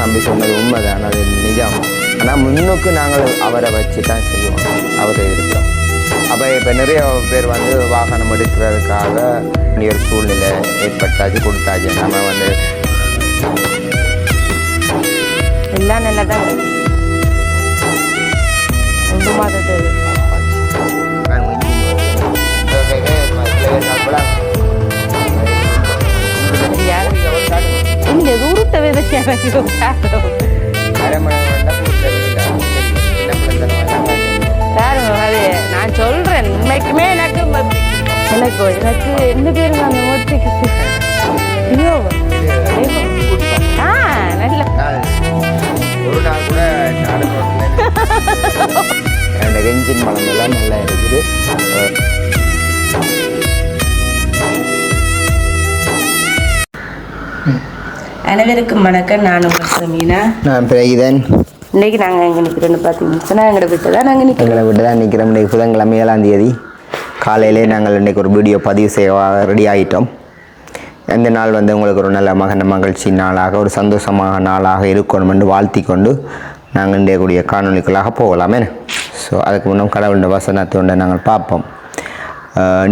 தம்பி சொன்னது உண்மைதான். அது நிஜம். ஆனால் முன்னுக்கு நாங்கள் அவரை வச்சு தான் செய்வோம். அவர் இருக்கிறோம். அப்போ இப்போ நிறைய பேர் வந்து வாகனம் எடுக்கிறதுக்காக ஒரு சூழ்நிலை ஏற்பட்டாச்சு கொடுத்தாச்சு. நம்ம வந்து எல்லாம் நல்லா தான் ஒன்று மாதத்து. விதைக்க பாருங்க அது நான் சொல்றேன் உண்மைக்குமே எனக்கு எனக்கு எனக்கு என்ன பேருங்க அந்த மூர்த்திக்கு ஐயோ ஐயோ. ஆ நல்ல ஒரு நாள் கூட அந்த வெஞ்சின் பழம் எல்லாம் நல்லா இருக்குது அனைவருக்கும் வணக்கம். நான் உங்கள் சமீனா. நான் பிரகிதன் இன்னைக்கு நாங்கள் எங்கே நிற்கிறோன்னு பார்த்தீங்கன்னா எங்களை விட்டு தான் நாங்கள் நிற்கிறோம் எங்களை விட்டு தான் நிற்கிறோம் இன்றைக்கு புதன்கிழமை ஏழாம் தேதி. காலையிலே நாங்கள் இன்றைக்கி ஒரு வீடியோ பதிவு செய்ய ரெடி ஆகிட்டோம் இந்த நாள் வந்து உங்களுக்கு ஒரு நல்ல மகன மகிழ்ச்சி நாளாக ஒரு சந்தோஷமாக நாளாக இருக்கணும் என்று வாழ்த்தி கொண்டு நாங்கள் இன்றைய கூடிய காணொலிகளாக போகலாமே ஸோ அதுக்கு முன்னும் கடவுளுடைய வசனத்தை ஒன்று நாங்கள் பார்ப்போம்.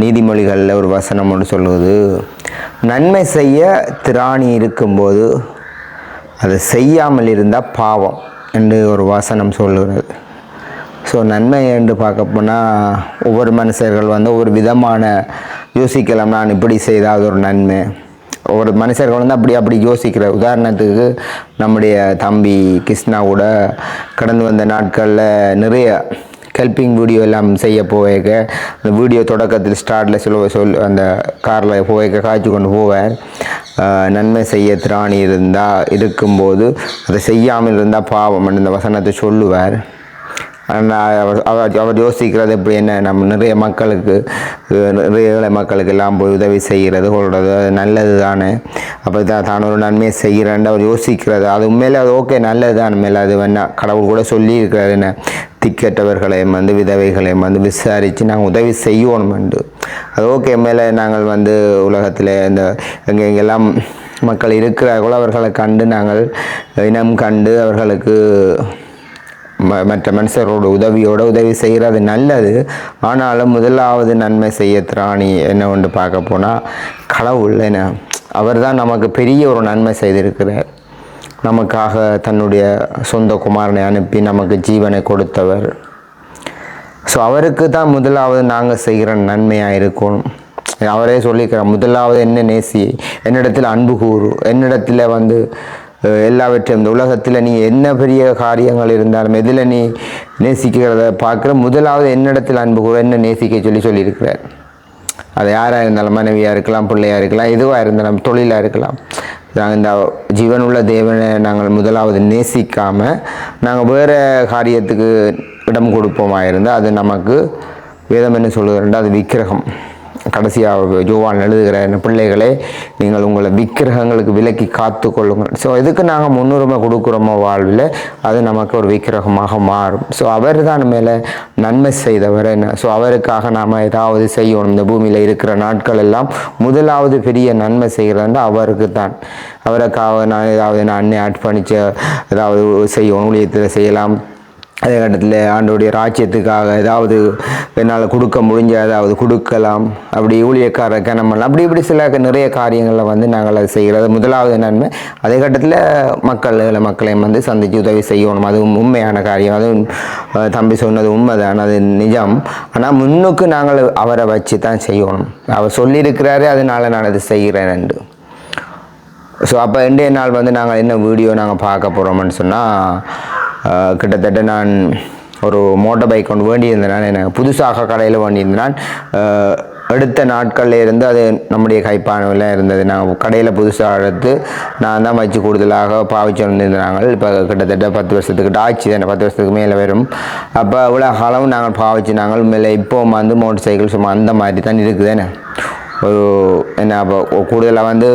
நீதிமொழிகளில் ஒரு வசனம் ஒன்று சொல்லுவது நன்மை செய்ய திராணி இருக்கும்போது அதை செய்யாமல் இருந்தால் பாவம் என்று ஒரு வாசனம் சொல்லுகிறது. ஸோ நன்மை என்று பார்க்க போனால் ஒவ்வொரு மனுஷர்கள் வந்து ஒவ்வொரு விதமான யோசிக்கலாம். நான் இப்படி செய்தால் அது ஒரு நன்மை. ஒவ்வொரு மனுஷர்கள் வந்து அப்படி அப்படி யோசிக்கிற உதாரணத்துக்கு நம்முடைய தம்பி கிருஷ்ணா கூட கடந்து வந்த நாட்களில் நிறைய ஹெல்பிங் வீடியோ எல்லாம் செய்ய போவேக்க அந்த வீடியோ தொடக்கத்தில் ஸ்டார்ட்டில் சொல்ல சொல் அந்த காரில் போவேக்க காய்ச்சி கொண்டு போவார். நன்மை செய்ய திராணி இருந்தால் இருக்கும்போது அதை செய்யாமல் இருந்தால் பாவம் இந்த வசனத்தை சொல்லுவார். அவர் அவர் அவர் யோசிக்கிறது எப்படி என்ன நம்ம நிறைய மக்களுக்கு நிறைய ஏழை மக்களுக்கு எல்லாம் போய் உதவி செய்கிறது கொள்வது அது நல்லது தானே? அப்போ தான் தான் ஒரு நன்மையை செய்கிறேன்னு அவர் யோசிக்கிறது. அது உண்மையிலே அது ஓகே நல்லது தான். மேலே அது வேணா கடவுள் கூட சொல்லியிருக்கிறார் என்ன திக்கற்றவர்களையும் வந்து விதவைகளையும் வந்து விசாரித்து நாங்கள் உதவி செய்யணுமெண்டு அது ஓகே மேலே நாங்கள் வந்து உலகத்தில் இந்த எங்கே எங்கெல்லாம் மக்கள் இருக்கிறார்களோ அவர்களை கண்டு நாங்கள் இனம் கண்டு அவர்களுக்கு மற்ற மனுஷரோட உதவியோட உதவி செய்கிறது நல்லது. ஆனாலும் முதலாவது நன்மை செய்ய திராணி என்ன ஒன்று பார்க்க போனால் கடவுள் என்ன அவர் தான் நமக்கு பெரிய ஒரு நன்மை செய்திருக்கிறார். நமக்காக தன்னுடைய சொந்த குமாரனை அனுப்பி நமக்கு ஜீவனை கொடுத்தவர். ஸோ அவருக்கு தான் முதலாவது நாங்கள் செய்கிற நன்மையாக இருக்கணும் அவரே சொல்லிக்கிறார் முதலாவது என்ன நேசி என்னிடத்தில் அன்பு கூறு என்னிடத்தில் வந்து எல்லாவற்றையும் இந்த உலகத்தில் நீ என்ன பெரிய காரியங்கள் இருந்தாலும் எதில் நீ நேசிக்கிறத பார்க்குற முதலாவது என்னிடத்தில் அன்பு கூட என்ன நேசிக்க சொல்லி சொல்லியிருக்கிறார். அது யாராக இருந்தாலும் மனைவியாக இருக்கலாம் பிள்ளையாக இருக்கலாம் எதுவாக இருந்தாலும் தொழிலாக இருக்கலாம். நாங்கள் இந்த ஜீவனுள்ள தேவனை நாங்கள் முதலாவது நேசிக்காமல் நாங்கள் வேறு காரியத்துக்கு இடம் கொடுப்போமா இருந்தால் அது நமக்கு வேதம் என்ன சொல்லுகிறேன் அது விக்கிரகம். கடைசியாக ஜோவான் எழுதுகிற பிள்ளைகளை பிள்ளைகளே நீங்கள் உங்களை விக்கிரகங்களுக்கு விலக்கி காத்து கொள்ளுங்கள் ஸோ எதுக்கு நாங்கள் முன்னுரிமை கொடுக்குறோமோ வாழ்வில் அது நமக்கு ஒரு விக்கிரகமாக மாறும். ஸோ அவர் தான் மேலே நன்மை செய்தவர் என்ன? ஸோ அவருக்காக நாம் ஏதாவது செய்யணும். இந்த பூமியில் இருக்கிற நாட்கள் எல்லாம் முதலாவது பெரிய நன்மை செய்கிறதுனா அவருக்கு தான் அவருக்காக நான் ஏதாவது நான் அன்னை அர்ப்பணிச்ச ஏதாவது செய்யணும் ஊழியத்தில் செய்யலாம். அதே கட்டத்தில் ஆண்டோடைய ராஜ்யத்துக்காக ஏதாவது என்னால் கொடுக்க முடிஞ்ச ஏதாவது கொடுக்கலாம். அப்படி ஊழியக்கார கிணமெல்லாம் அப்படி இப்படி சில நிறைய காரியங்களில் வந்து நாங்கள் அதை செய்கிறது முதலாவது நன்மை அதே கட்டத்தில் மக்கள் மக்களையும் வந்து சந்தித்து உதவி செய்யணும். அது உண்மையான காரியம். அதுவும் தம்பி சொன்னது உண்மைதான். அது நிஜம். ஆனால் முன்னுக்கு நாங்கள் அவரை வச்சு தான் செய்யணும். அவர் சொல்லியிருக்கிறாரு அதனால நான் அதை செய்கிறேன் என்று. ஸோ அப்போ இன்றைய நாள் வந்து நாங்கள் என்ன வீடியோ நாங்கள் பார்க்க போகிறோம்னு சொன்னால் கிட்டத்தட்ட நான் ஒரு மோட்டார் பைக் ஒன்று வேண்டியிருந்தேன். எனக்கு புதுசாக கடையில் வேண்டியிருந்தனால் அடுத்த எடுத்த நாட்களில் இருந்து அது நம்முடைய கைப்பானவில் இருந்தது. நான் கடையில் புதுசாக எடுத்து நான் தான் வச்சு கூடுதலாக பாவிச்சு வந்திருந்தாங்க. இப்போ கிட்டத்தட்ட பத்து வருஷத்துக்கு ஆச்சு. தானே பத்து வருஷத்துக்கு மேலே வரும். அப்போ இவ்வளோ காலம் நாங்கள் பாவிச்சு நாங்கள் மேலே இப்போ வந்து மோட்டர் சைக்கிள் சும்மா அந்த மாதிரி தான் என்ன ஒரு என்ன அப்போ கூடுதலாக வந்து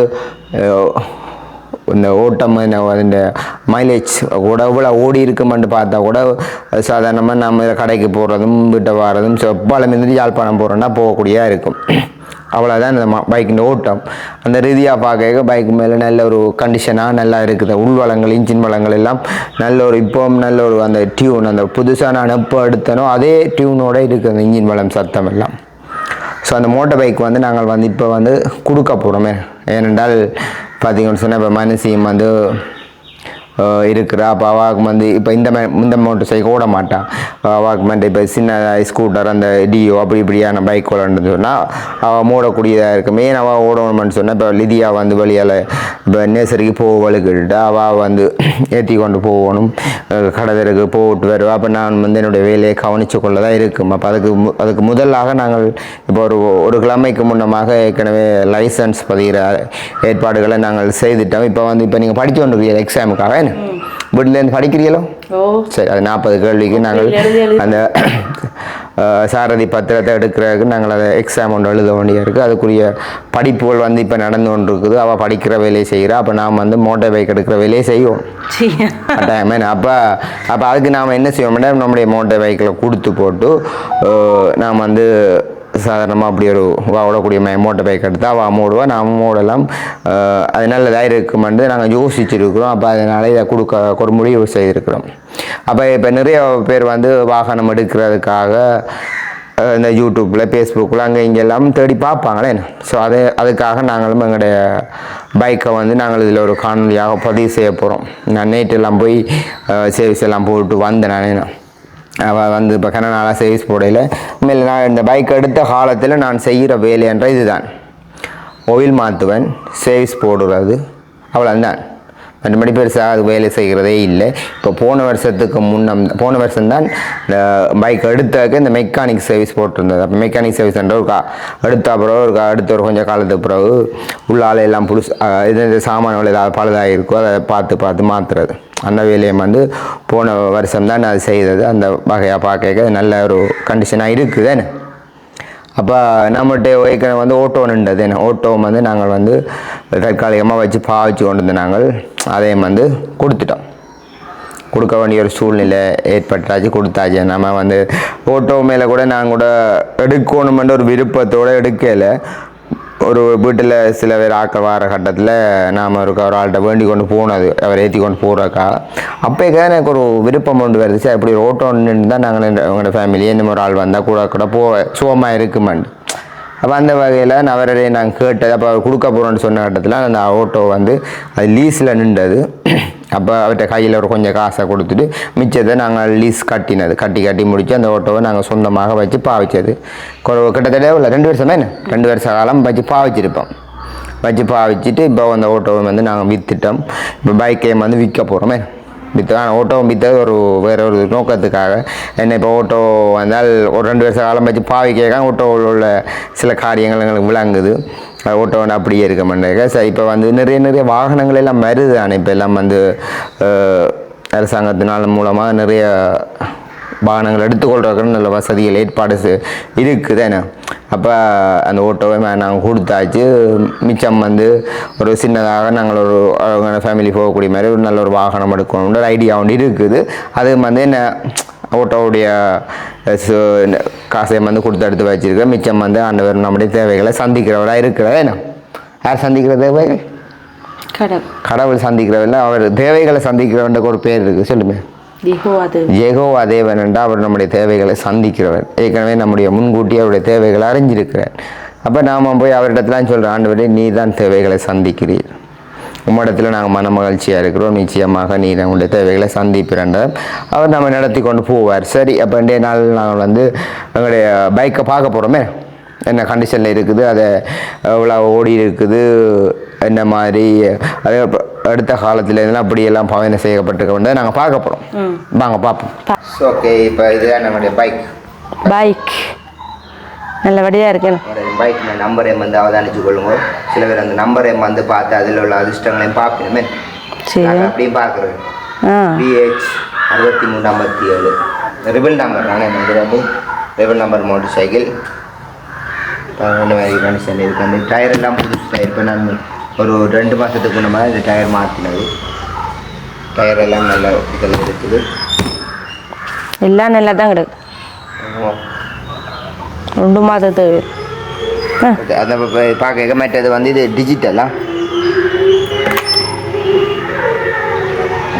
இந்த ஓட்டம் என்ன இந்த மைலேஜ் கூட இவ்வளோ ஓடி இருக்குமென்று பார்த்தா கூட சாதாரணமாக நம்ம கடைக்கு போகிறதும் வீட்டை வாரதும் செப்பாலம் இருந்து யாழ்ப்பாணம் போகிறோன்னா போகக்கூடியதாக இருக்கும். அவ்வளோதான் இந்த பைக்கின் ஓட்டம். அந்த ரீதியாக பார்க்க பைக் மேலே நல்ல ஒரு கண்டிஷனாக நல்லா இருக்குது. உள்வளங்கள் இன்ஜின் வளங்கள் எல்லாம் நல்ல ஒரு இப்போ நல்ல ஒரு அந்த டியூன் அந்த புதுசாக நான் எப்போ எடுத்தனோ அதே டியூனோட இருக்குது அந்த இன்ஜின் வளம் சத்தம் எல்லாம். ஸோ அந்த மோட்டர் பைக் வந்து நாங்கள் வந்து இப்போ வந்து கொடுக்க போகிறோமே ஏனென்றால் பார்த்தீங்கன்னு சொன்னால் இப்போ மனுஷியும் வந்து இருக்கிறா. அப்போ அவாவுக்கு வந்து இப்போ இந்த மே இந்த மோட்டர் சைக்கிள் ஓட மாட்டான் அவாவுக்கு வந்து இப்போ சின்ன ஸ்கூட்டர் அந்த டியோ அப்படி இப்படியான பைக் ஓடணுன்னு சொன்னால் அவள் மூடக்கூடியதாக இருக்கும். மெயின் அவள் ஓடணும்னு சொன்னால் இப்போ லிதியா வந்து வழியால் இப்போ நேசரிக்கு போக வழுக்கிட்டு அவள் வந்து ஏற்றி கொண்டு போகணும். அஹ், கடதருக்கு போட்டு வருவா. அப்போ நான் வந்து என்னுடைய வேலையை கவனித்து கொள்ள தான் இருக்கும். அப்போ அதுக்கு மு- அதுக்கு முதலாக நாங்கள் இப்போ ஒரு ஒரு கிழமைக்கு முன்னமாக ஏற்கனவே லைசன்ஸ் பதிகிற ஏற்பாடுகளை நாங்கள் செய்துட்டோம். இப்போ வந்து இப்போ நீங்கள் படித்து கொண்டு எக்ஸாமுக்காக என்ன வீட்டிலேருந்து படிக்கிறீங்களோ? சரி அது நாற்பது கேள்விக்கு நாங்கள். அந்த சாரதி பத்திரத்தை எடுக்கிறதுக்கு நாங்கள் அதை எக்ஸாம் ஒன்று எழுத வேண்டியது இருக்குது அதுக்குரிய படிப்புகள் வந்து இப்போ நடந்து கொண்டு இருக்குது அவள் படிக்கிற வேலையை செய்கிறா. அப்போ நாம் வந்து மோட்டார் பைக் எடுக்கிற வேலையை செய்வோம். கட்டாயமே அப்போ அப்போ அதுக்கு நாம் என்ன செய்வோம்னா நம்முடைய மோட்டார் பைக்கில் கொடுத்து போட்டு நாம் வந்து சாதாரணமாக அப்படி ஒரு வா ஓடக்கூடிய மோட்டர் பைக் எடுத்து அவள் மூடுவா நாம் மூடலாம். அஹ், அது நல்லதாக இருக்குமென்று நாங்கள் யோசிச்சிருக்கிறோம். அப்போ அதனால் இதை கொடுக்க ஒரு முடிவு செய்திருக்கிறோம். அப்போ இப்போ நிறைய பேர் வந்து வாகனம் எடுக்கிறதுக்காக இந்த யூடியூப்பில் ஃபேஸ்புக்கில் அங்கே இங்கெல்லாம் தேடி பார்ப்பாங்களே ஸோ அது அதுக்காக நாங்களும் எங்களுடைய பைக்கை வந்து நாங்கள் இதில் ஒரு காணொலியாக பதிவு செய்ய போகிறோம் நான் நேற்றெல்லாம் போய் சர்வீஸ் எல்லாம் போட்டு வந்தேன் நான் அவள் வந்து இப்போ கன நாளாக சர்வீஸ் போடையில். மேலே நான் இந்த பைக் எடுத்த காலத்தில் நான் செய்கிற வேலைன்ற இதுதான். ஒயில் மாற்றுவேன் சர்வீஸ் போடுறது அவ்வளோதான் மற்றபடி பெருசாக அது வேலை செய்கிறதே இல்லை. இப்போ போன வருஷத்துக்கு முன்னம் போன வருஷம்தான் இந்த பைக் எடுத்தாக்க இந்த மெக்கானிக் சர்வீஸ் போட்டிருந்தது. அப்போ மெக்கானிக் சர்வீஸ் ஒரு கா எடுத்த பிறகு ஒரு கா- அடுத்த ஒரு கொஞ்சம் காலத்துக்கு பிறகு உள்ளால எல்லாம் புதுசு இது இந்த சாமான்கள் ஏதாவது பழுதாக இருக்கோ அதை பார்த்து பார்த்து மாற்றுறது அந்த வேலையை வந்து போன வருஷம்தான் அது செய்தது. அந்த வகையாக பார்க்க நல்ல ஒரு கண்டிஷனாக இருக்குதுன்னு அப்போ நம்மகிட்ட ஏற்கனவே வந்து ஓட்டோ நின்றது. என்ன? ஓட்டோ வந்து நாங்கள் வந்து தற்காலிகமாக வச்சு பாவிச்சு கொண்டு வந்து நாங்கள் அதையும் வந்து கொடுத்துட்டோம். கொடுக்க வேண்டிய ஒரு சூழ்நிலை ஏற்பட்டாச்சு கொடுத்தாச்சு. நம்ம வந்து ஓட்டோ மேலே கூட நாங்கள் கூட எடுக்கணுமென்ற ஒரு விருப்பத்தோடு எடுக்கலை. ஒரு வீட்டில் சில பேர் ஆக்கள் வார கட்டத்தில் நாம் ஒரு ஒரு ஆள்கிட்ட வேண்டி கொண்டு போனது அவர் ஏற்றி கொண்டு போகிறக்கா அப்போக்கா எனக்கு ஒரு விருப்பம் கொண்டு வருது சார் இப்படி ரோட்டோன்னு நின்று தான் நாங்கள் எங்களோட ஃபேமிலி இன்னும் ஒரு ஆள் வந்தால் கூட கூட போ சுகமாக இருக்குமாண்டு அப்போ அந்த வகையில் நான் அவரே நாங்கள் கேட்டது அப்போ அவர் கொடுக்க போகிறோன்னு சொன்ன கட்டத்தில் அந்த ஆட்டோ வந்து அது லீஸில் நின்றது. அப்போ அவர்கிட்ட கையில் ஒரு கொஞ்சம் காசை கொடுத்துட்டு மிச்சத்தை நாங்கள் லீஸ் கட்டினது. கட்டி கட்டி முடித்து அந்த ஆட்டோவை நாங்கள் சொந்தமாக வச்சு பாவிச்சது. கொ- கிட்டத்தட்ட இல்லை ரெண்டு வருஷமே என்ன? ரெண்டு வருஷ காலம் வச்சு பாவிச்சிருப்போம். வச்சு பாவிச்சிட்டு இப்போ அந்த ஓட்டோவை வந்து நாங்கள் விற்றுட்டோம் இப்போ பைக்கையும் வந்து விற்க போகிறோமே விற்று ஆனால் ஓட்டோ விற்றது ஒரு வேறு ஒரு நோக்கத்துக்காக. என்ன இப்போ ஓட்டோ வந்தால் ஒரு ரெண்டு வருஷ காலம் வச்சு பாவி கேட்க ஓட்டோவில் உள்ள சில காரியங்கள் எங்களுக்கு விளங்குது. அது ஓட்டோ வந்து அப்படியே இருக்க மாட்டேங்க சரி இப்போ வந்து நிறைய நிறைய வாகனங்கள் எல்லாம் மருது ஆனால் இப்போ எல்லாம் வந்து அரசாங்கத்தினால் மூலமாக நிறைய வாகனங்கள் எடுத்துக்கொள்றதுக்கு நல்ல வசதிகள் ஏற்பாடு இருக்குது. என்ன? அப்போ அந்த ஓட்டோவை நாங்கள் கொடுத்தாச்சு. மிச்சம் வந்து ஒரு சின்னதாக நாங்கள் ஒரு ஃபேமிலி போகக்கூடிய மாதிரி ஒரு நல்ல ஒரு வாகனம் எடுக்கணுன்ற ஒரு ஐடியா ஒன்று இருக்குது. அது வந்து என்ன ஓட்டோவுடைய காசையும் வந்து கொடுத்து எடுத்து வச்சிருக்கேன் மிச்சம் வந்து ஆண்டவர் நம்முடைய தேவைகளை சந்திக்கிறவராக இருக்கிறதா என்ன? யார் சந்திக்கிற தேவைகள்? கடவுள். சந்திக்கிறவரில் அவர் தேவைகளை சந்திக்கிறவன்ட்டு ஒரு பேர் இருக்குது சொல்லுமே. ஜெகோவா தேவன். என்றால் அவர் நம்முடைய தேவைகளை சந்திக்கிறவர். ஏற்கனவே நம்முடைய முன்கூட்டி அவருடைய தேவைகளை அறிஞ்சிருக்கிறார். அப்போ நாம் போய் அவரிடத்துலாம் சொல்கிற ஆண்டு நீ தான் தேவைகளை சந்திக்கிறீர். உம்மிடத்தில் நாங்கள் மன மகிழ்ச்சியாக இருக்கிறோம். நிச்சயமாக நீ நம்முடைய தேவைகளை சந்திப்பிறண்டார் அவர் நம்ம நடத்தி கொண்டு போவார். சரி அப்போ ரெண்டே நாள் நாங்கள் வந்து எங்களுடைய பைக்கை பார்க்க போகிறோமே என்ன கண்டிஷனில் இருக்குது? அதை எவ்வளோ ஓடி இருக்குது. என்ன மாதிரி? அதே அடுத்த காலத்தில் இதெல்லாம் அப்படியெல்லாம் பாவனை செய்யப்பட்டிருக்க வேண்டியதை நாங்கள் பார்க்க போகிறோம் வாங்க பார்ப்போம். ஓகே இப்போ இதுதான் நம்முடைய பைக் பைக். நல்லபடியாக இருக்கணும். பைக் நம்பர் எம் வந்து அவதானிச்சு கொள்ளுங்க. சில பேர் அந்த நம்பர் எம் வந்து பார்த்து அதில் உள்ள அதிர்ஷ்டங்களையும் பார்க்கணுமே. சரி. அப்படியும் பார்க்குறோம். ஆ. பிஹெச் அறுபத்தி மூணு ஐம்பத்தி ஏழு. ரிபிள் நம்பர் தானே வந்து வந்து ரிபிள் நம்பர் மோட்டர் சைக்கிள் இந்த மாதிரி கண்டிஷன் இருக்கு? அந்த டயர் எல்லாம் புதுசு டயர் இப்போ நான் ஒரு ரெண்டு மாதத்துக்கு முன்னமாக இந்த டயர் மாற்றினது டயர் எல்லாம் நல்ல இதில் இருக்குது எல்லாம் நல்லா தான் கிடக்கு ரெண்டு மாதத்துக்கு அதை பார்க்க மற்றது வந்து இது டிஜிட்டலா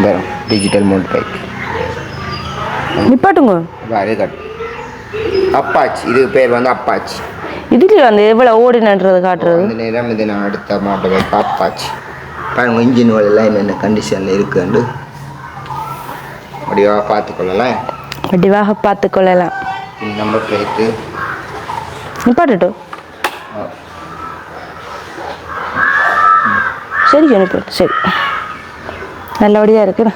வரும் டிஜிட்டல் மோட் பைக் நிப்பாட்டுங்க. அப்பாச்சி இது பேர் வந்து அப்பாச்சி. இதுல வந்து எவ்வளவு ஓடி நடுறது காட்டுறது? அந்த நேரம் இது நான் அடுத்த மாட்டை பைக் அப்பாச்சி பாருங்க இன்ஜின் எல்லாம் என்னென்ன கண்டிஷனில் இருக்குன்னு அப்படியே பார்த்துக்கொள்ளலாம் வடிவாக பார்த்து கொள்ளலாம். நம்பர் பிளேட்டு நிப்பாட்டட்டும் சரி சரி நல்லபடியாக இருக்குண்ணா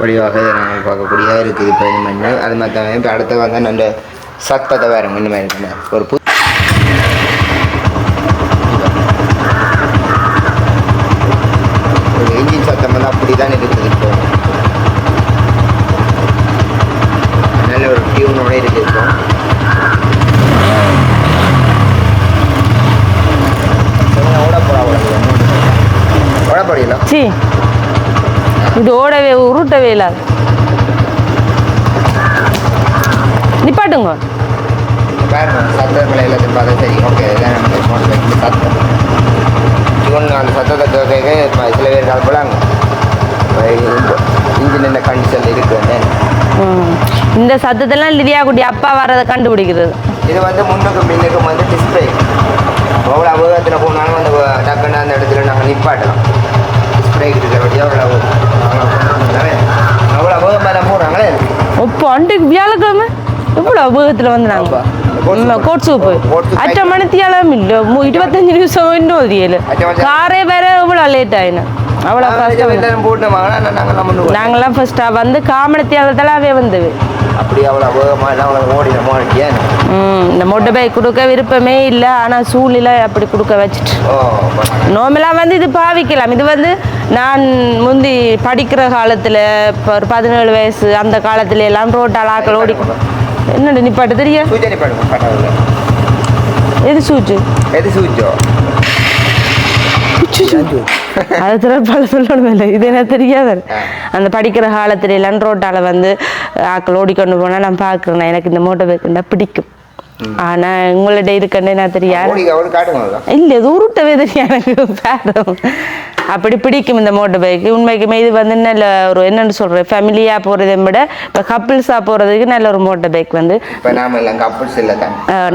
வடிவாக நாங்கள் பார்க்கக்கூடியதாக இருக்குது இப்போ இந்த மாதிரி அது மாதிரி இப்போ அடுத்த வந்து நல்ல சத்தத்தை வேறு இந்த மாதிரி ஒரு புது சத்தம் இவங்க அந்த சத்தத்தை கேட்க சில பேர் கலப்பலாங்க இன்ஜின் என்ன கண்டிஷன் இருக்குன்னு. இந்த சத்தத்தெல்லாம் லிதியா குட்டி அப்பா வர்றதை கண்டுபிடிக்கிறது. இது வந்து முன்னுக்கும் பின்னுக்கும் வந்து டிஸ்பிளே எவ்வளோ அபகத்தில் போனாலும் அந்த டக்குன்னு அந்த இடத்துல நாங்கள் நிப்பாட்டலாம் டிஸ்பிளே இருக்கிறபடியாக அவ்வளோ அவ்வளோ இப்போ அன்றைக்கு வியாழக்கிழமை? எவ்வளோ உபயோகத்தில் வந்து ஆமா. நாங்கள் கோட் சூப்பு. அச்ச மணித்தியாலம் இல்லை. இருபத்தஞ்சு நிமிஷம் இன்னும் தெரியல காரே வேற எவ்வளோ லேட் ஆயினா. அவ்வளோ கஷ்டம் எல்லாரும் போட்டு வாங்கினா நாங்கள் நம்ம நாங்கெல்லாம் ஃபர்ஸ்ட்டாக வந்து காமணத்தியாலத்தலாவே வந்தது. அப்படி அவ்வளோ அபகமாக எல்லாம் அவ்வளோ ஓடி நம்ம ஏன்? இந்த மொட்டை பைக் கொடுக்க விருப்பமே இல்லை. ஆனால் சூழ்நிலை அப்படி கொடுக்க வச்சுட்டு. நோமெல்லாம் வந்து இது பாவிக்கலாம். இது வந்து நான் முந்தி படிக்கிற காலத்தில் இப்போ ஒரு பதினேழு வயசு அந்த காலத்துல எல்லாம் ரோட்டால் ஆக்கள் ஓடி என்னடி நிப்பாட்டு தெரிய சூச்சனை பண்ணுங்க பண்ணல எது சூச்சு எது சூச்சோ அது திறப்பால சொல்லணும் இல்லை. இது என்ன தெரியாது. அந்த படிக்கிற காலத்துல எல்லாம் ரோட்டால வந்து ஆக்கள் ஓடிக்கொண்டு போனால் நான் பார்க்குறேன். எனக்கு இந்த மோட்டர் பைக்குண்டா பிடிக்கும். ஆனா உங்கள்ட்ட இருக்கன்னு நான் தெரியாது ஓடி அவரு காட்டுங்க இல்லை இது உருட்டவே எனக்கு பேரம் அப்படி பிடிக்கும் இந்த மோட்டர் பைக் உண்மைக்குமே இது வந்து நல்ல ஒரு என்னன்னு சொல்கிறேன் ஃபேமிலியாக போகிறதை விட இப்போ கப்பிள்ஸாக போகிறதுக்கு நல்ல ஒரு மோட்டர் பைக் வந்து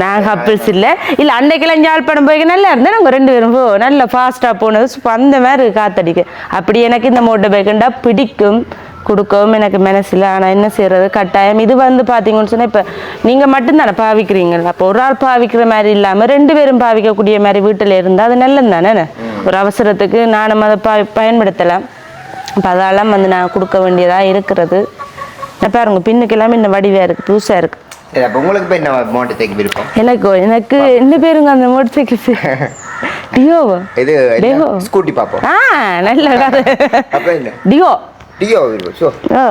நான் கப்பிள்ஸ் இல்லை. இல்லை அன்னைக்கெல்லாம் யாழ்ப்பாணம் போய் நல்லா இருந்தேன் நாங்கள் ரெண்டு பேரும் நல்லா ஃபாஸ்ட்டாக போனது. அந்த மாதிரி காத்தடிக்கு அப்படி எனக்கு இந்த மோட்டர் பைக்குண்டா பிடிக்கும். கொடுக்கவும் எனக்கு மனசில் ஆனால் என்ன செய்யறது? கட்டாயம். இது வந்து பார்த்தீங்கன்னு சொன்னால் இப்போ நீங்கள் மட்டும்தானே பாவிக்கிறீங்க. அப்போ ஒரு ஆள் பாவிக்கிற மாதிரி இல்லாமல் ரெண்டு பேரும் பாவிக்கக்கூடிய மாதிரி வீட்டில் இருந்தால் அது நல்லது தானே? ஒரு அவசரத்துக்கு நானும் அதை பா பயன்படுத்தலாம். அப்போ அதெல்லாம் வந்து நான் கொடுக்க வேண்டியதாக இருக்கிறது. பாருங்க பின்னுக்கெல்லாம் இன்னும் வடிவாக இருக்குது புதுசாக இருக்குது உங்களுக்கு போய் என்ன மோட்டர் சைக்கிள் விருப்பம் எனக்கு எனக்கு என்ன பேருங்க அந்த மோட்டர் சைக்கிள் டியோவா? இது. ஸ்கூட்டி ஆ நல்ல டியோ? டியோ ஆ.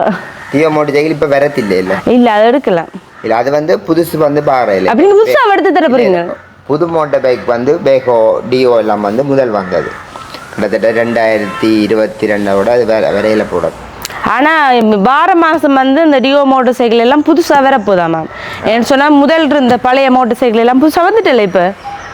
டியோ மோட்டர் சைக்கிள் இப்போ வரத்தில்லை இல்லை? இல்ல அதை எடுக்கலாம் இல்லை அது வந்து புதுசு வந்து பாறையில் அப்படி நீங்க புதுசா எடுத்து தர போறீங்க? புது மோட்டர் பைக் வந்து பேகோ டியோ எல்லாம் வந்து முதல் வந்தது கிட்டத்தட்ட ரெண்டாயிரத்தி இருபத்தி ரெண்டோட அது வேற விரையில் போடுறது ஆனா வார மாசம் வந்து இந்த டியோ மோட்டார் சைக்கிள் எல்லாம் புதுசா வர போதா மேம் ஏன்னு சொன்னா முதல் இருந்த பழைய மோட்டார் சைக்கிள் எல்லாம் புதுசா வந்துட்டல இப்ப?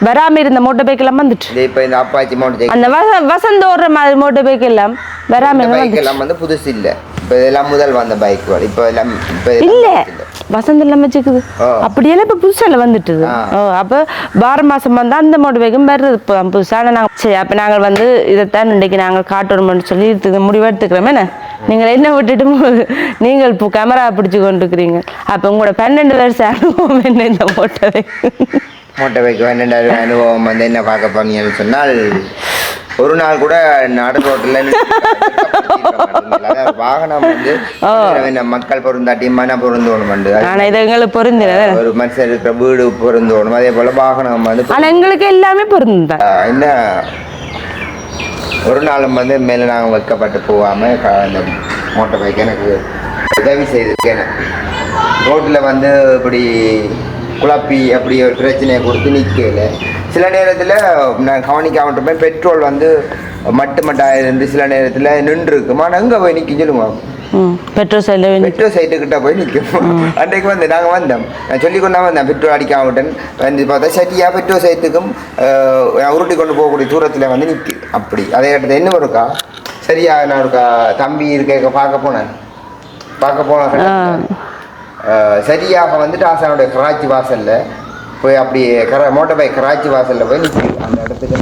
வராம இருந்த மோட்டார் பைக் எல்லாம் வந்துட்டு இப்போ இந்த அப்பாச்சி மோட்டர் அந்த வச வசந்த ஓடுற மாதிரி மோட்டார் பைக் எல்லாம் வராம பைக் எல்லாம் வந்து புதுசு இல்லை. இப்போ இதெல்லாம் முதல் வந்த பைக்குகள் இப்போ எல்லாம் இப்போ இல்ல. வசந்த் எல்லாம் வச்சுக்குது. அப்படியெல்லாம் இப்ப புதுசால வந்துட்டுது. அப்ப வார மாசம் வந்து அந்த மோட்டர் பைக்கும் வருது இப்போ புதுசா ஆனா நாங்க சரி அப்ப நாங்கள் வந்து இதைத்தான் இன்றைக்கு நாங்கள் காட்டணும்னு சொல்லி இது முடிவு எடுத்துக்கிறோமே. என்ன? நீங்கள் என்ன விட்டுட்டு நீங்கள் இப்போ கேமரா பிடிச்சு கொண்டிருக்கிறீங்க. அப்ப உங்களோட பன்னெண்டு வருஷம் அனுபவம் என்ன இந்த மோட்டர் மோட்டர் பைக் பன்னெண்டாயிரம் அனுபவம் வந்து என்ன பார்க்க போனீங்கன்னு சொன்னால் ஒரு நாள் கூட நடு ரோட்டில் வாகனம் வந்து என்ன மக்கள் பொருந்தாட்டி மன பொருந்தோணும் ஆனா இது எங்களுக்கு பொருந்தினது? ஒரு மனுஷன் இருக்கிற வீடு பொருந்தோணும். அதே போல வாகனம் வந்து ஆனா எங்களுக்கு எல்லாமே பொருந்துதான் ஆஹ் என்ன? ஒரு நாளும் வந்து மேலே நாங்கள் வைக்கப்பட்டு போகாமல் இந்த மோட்டர் பைக் எனக்கு உதவி செய்திருக்கேன் ரோட்டில் வந்து இப்படி குழப்பி அப்படி ஒரு பிரச்சனையை கொடுத்து நிற்கல. சில நேரத்தில் நான் கவனிக்காம இருப்பேன். பெட்ரோல் வந்து மட்டு மட்டாக இருந்து சில நேரத்தில் நின்று இருக்கும் ஆனால் எங்கே போய் நிற்கும் சொல்லுங்க. ம் பெட்ரோல் சைடில் பெட்ரோல் சைட்டுக்கிட்ட போய் நிற்கும் அன்றைக்கு வந்து நாங்கள் வந்தோம். நான் சொல்லி கொண்டா வந்தேன் பெட்ரோல் அடிக்காம விட்டேன். வந்து பார்த்தா சரியா பெட்ரோல் சைட்டுக்கும் உருட்டி கொண்டு போகக்கூடிய தூரத்தில் வந்து நிற்கு அப்படி. அதே இடத்துல என்ன இருக்கா சரியா நான் இருக்கா தம்பி இருக்க பார்க்க போனேன் பார்க்க போன சரியாக வந்துட்டு ஆசானுடைய கராச்சி வாசல்ல போய் அப்படியே கர மோட்டர் பைக் கராச்சி வாசல்ல போய் நிற்கி அந்த இடத்துக்கு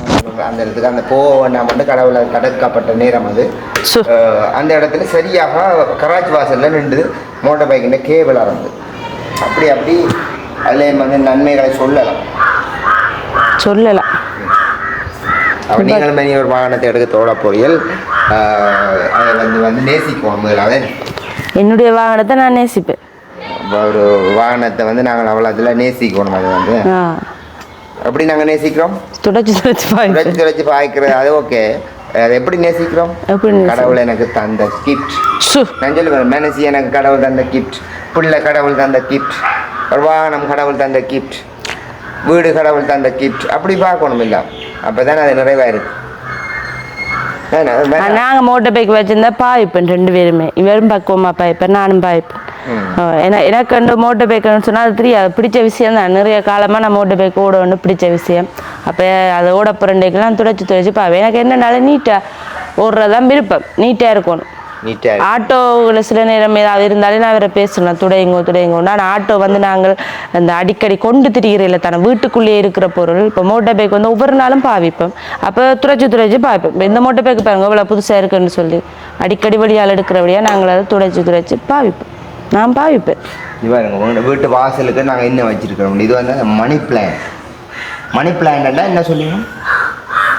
அந்த இடத்துக்கு அந்த வேண்டாம் மட்டும் கடவுளை தடுக்கப்பட்ட நேரம் அது. அந்த இடத்துல சரியாக கராச்சி வாசல்ல நின்று மோட்டர் பைக்கின் கேபிள் அறந்து. அப்படி அப்படி அதுலேயும் வந்து நன்மைகளை சொல்லலாம். சொல்லலாம். அப்போ நீங்கள் மாதிரி ஒரு வாகனத்தை எடுக்க தோட போறியல் அதை வந்து வந்து நேசிக்குவோம் முதலாவது என்னுடைய வாகனத்தை நான் நேசிப்பேன். ஒரு வாகனத்தை வந்து நாங்கள் அவ்வளோத்துல நேசிக்கணும் அது வந்து. எப்படி நாங்கள் நேசிக்கிறோம்? துடைச்சி துடைச்சி துடைச்சி துடைச்சி பாய்க்கிறது அது ஓகே. அது எப்படி நேசிக்கிறோம்? கடவுள் எனக்கு தந்த கிஃப்ட் நான் சொல்லுவேன் மனசு எனக்கு கடவுள் தந்த கிஃப்ட் பிள்ளை கடவுள் தந்த கிஃப்ட் ஒரு வாகனம் கடவுள் தந்த கிஃப்ட் வீடு கடவுள் தந்த கிஃப்ட் அப்படி பார்க்கணும் இல்லை அப்போ தானே அது நிறைவாயிருக்கு. நாங்கள் மோட்டர் பைக் வச்சிருந்தா பாய்ப்பேன் ரெண்டு பேருமே. இவரும் பக்குவமாக பாய்ப்பேன் நானும் பாய்ப்பேன். எனக்கு அந்த மோட்டர் பைக்குன்னு சொன்னால் அது தெரியாது. பிடிச்ச விஷயம் தான். நிறைய காலமாக நான் மோட்டர் பைக் ஓட ஒன்று பிடிச்ச விஷயம். அப்போ அதை ஓட போகிறேன்டேக்கெல்லாம் துடைச்சி துடைச்சி பாவேன் எனக்கு என்னனால நீட்டாக ஓடுறதான் விருப்பம். நீட்டாக இருக்கணும். ஆட்டோவில் சில நேரம் ஏதாவது இருந்தாலே நான் அவரை பேசணும். துடையுங்கோ துடையுங்கோ. ஆனால் ஆட்டோ வந்து நாங்கள் அந்த அடிக்கடி கொண்டு திரிகிறதில்ல தானே வீட்டுக்குள்ளேயே இருக்கிற பொருள். இப்போ மோட்டர் பைக் வந்து ஒவ்வொரு நாளும் பாவிப்போம். அப்போ துடைச்சி துடைச்சி பாவிப்போம். இப்போ இந்த மோட்டர் பைக் பாருங்க இவ்வளோ புதுசாக இருக்குன்னு சொல்லி. அடிக்கடி வழியால் எடுக்கிறபடியாக நாங்கள் அதை துடைச்சி துடைச்சி பாவிப்போம். நான் பாவிப்பேன். பாருங்க வீட்டு வாசலுக்கு நாங்கள் என்ன வச்சிருக்கிறோம்? இது வந்து மணி பிளான் மணி பிளான்டா என்ன சொல்லுங்க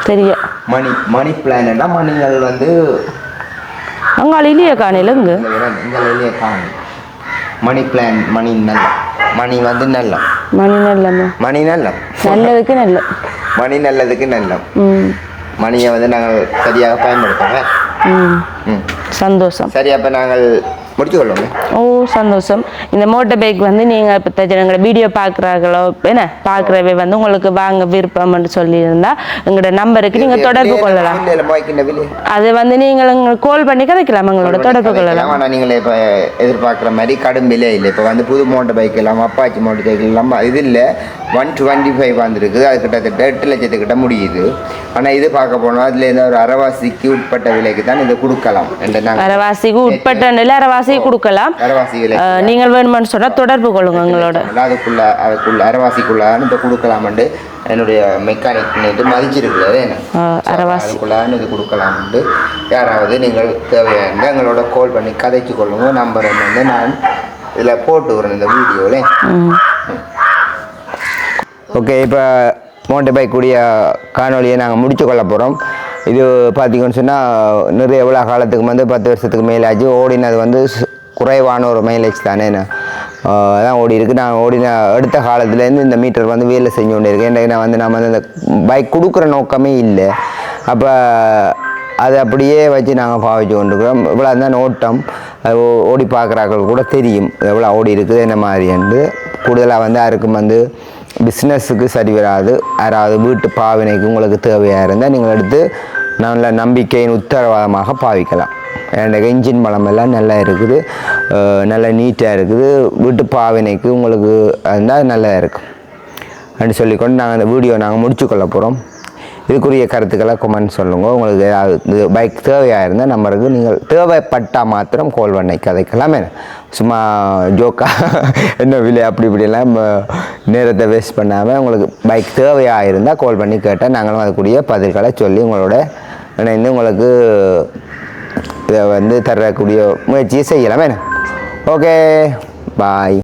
தெரிய மணி மணி பிளான்டா மணிகள் வந்து அங்காள இலிய காணையில் இங்கு. வெளியே காணும் மணி பிளான் மணி நல்ல. மணி வந்து நல்ல. மணி நல்லம்மா. மணி நல்ல. நல்லதுக்கு நல்ல. மணி நல்லதுக்கு நல்ல. மணியை வந்து நாங்கள் சரியாக ம். சந்தோஷம். சரி அப்போ நாங்கள் முடிச்சு கொள்ளுவோமே ஓ சந்தோஷம். இந்த மோட்டர் பைக் வந்து நீங்கள் இப்போ தஜனங்களை வீடியோ பார்க்குறாங்களோ என்ன பார்க்குறவே வந்து உங்களுக்கு வாங்க விருப்பம்னு சொல்லியிருந்தா எங்களோட நம்பருக்கு நீங்கள் தொடர்பு கொள்ளலாம். அது வந்து நீங்கள் எங்களுக்கு கால் பண்ணி கதைக்கலாம் எங்களோட தொடர்பு கொள்ளலாம். ஆனால் நீங்கள் இப்போ எதிர்பார்க்குற மாதிரி கடும் விலை இல்லை. இப்போ வந்து புது மோட்டர் பைக் எல்லாம் அப்பாச்சி மோட்டர் சைக்கிள் எல்லாம் இது இல்லை. ஒன் டுவெண்ட்டி ஃபைவ் வந்துருக்கு அது கிட்டத்தட்ட எட்டு லட்சத்துக்கிட்ட முடியுது. ஆனால் இது பார்க்க போனால் அதில் இந்த ஒரு அரைவாசிக்கு உட்பட்ட விலைக்கு தான் இதை கொடுக்கலாம். அரைவாசிக்கு உட்பட்ட நிலை அரைவாசிக்கு கொடுக்கலாம். அரைவாசி விலை அஹ், நீங்கள் வேணுமென்னு சொன்னால் தொடர்பு கொள்ளுங்க எங்களோட. அதுக்குள்ள அதுக்குள்ள அரைவாசிக்குள்ள இப்போ கொடுக்கலாம்ண்டு. என்னுடைய மெக்கானிக் நேற்று மதிச்சிருக்கிறது. என்ன? அஹ், அரைவாசி அதுக்குள்ளான இது கொடுக்கலாம்ட்டு யாராவது நீங்கள் தேவையான எங்களோட கால் பண்ணி கதைச்சு கொள்ளுங்க. நம்பர் வந்து நான் இதில் போட்டு வரேன் இந்த வீடியோவில் ஓகே இப்போ மோட்டர் பைக் கூடிய காணொலியை நாங்கள் முடிச்சு கொள்ள போகிறோம் இது பார்த்தீங்கன்னு சொன்னால் நிறைய எவ்வளோ காலத்துக்கு வந்து பத்து வருஷத்துக்கு மேலாச்சு. ஓடினது வந்து குறைவான ஒரு மைலேஜ் தானே அதான் ஓடி இருக்குது நான் ஓடின அடுத்த காலத்துலேருந்து இந்த மீட்டர் வந்து வேலை செஞ்சு கொண்டு இருக்கேன். நான் வந்து நம்ம வந்து அந்த பைக் கொடுக்குற நோக்கமே இல்லை. அப்போ அது அப்படியே வச்சு நாங்கள் பாவிச்சு கொண்டுக்கிறோம் இவ்வளோ தான் ஓட்டம். அது ஓடி பார்க்குறாக்கள் கூட தெரியும். எவ்வளோ ஓடி இருக்குது என்ன மாதிரின்ட்டு கூடுதலாக வந்து யாருக்கும் வந்து பிஸ்னஸுக்கு சரி வராது. யாராவது வீட்டு பாவனைக்கு உங்களுக்கு தேவையாக இருந்தால் நீங்கள் எடுத்து நல்ல நம்பிக்கையின் உத்தரவாதமாக பாவிக்கலாம். எனக்கு இன்ஜின் பழமெல்லாம் நல்லா இருக்குது. நல்லா நீட்டாக இருக்குது. வீட்டு பாவினைக்கு உங்களுக்கு இருந்தால் நல்லா இருக்கும். அப்படின்னு சொல்லிக்கொண்டு நாங்கள் அந்த வீடியோ நாங்கள் முடிச்சுக்கொள்ள போகிறோம் இதுக்குரிய கருத்துக்களை கமெண்ட் சொல்லுங்கள் உங்களுக்கு ஏதாவது பைக் தேவையாக இருந்தால் நம்பருக்கு நீங்கள் தேவைப்பட்டால் மாத்திரம் கோல் பண்ணி கதைக்கலாமே சும்மா ஜோக்கா என்ன விலை அப்படி இப்படிலாம் நேரத்தை வேஸ்ட் பண்ணாமல் உங்களுக்கு பைக் தேவையாக இருந்தால் கால் பண்ணி கேட்டால் நாங்களும் அதுக்குரிய பதில்களை சொல்லி உங்களோட இணைந்து உங்களுக்கு இதை வந்து தரக்கூடிய முயற்சியை செய்யலாமே ஓகே பாய்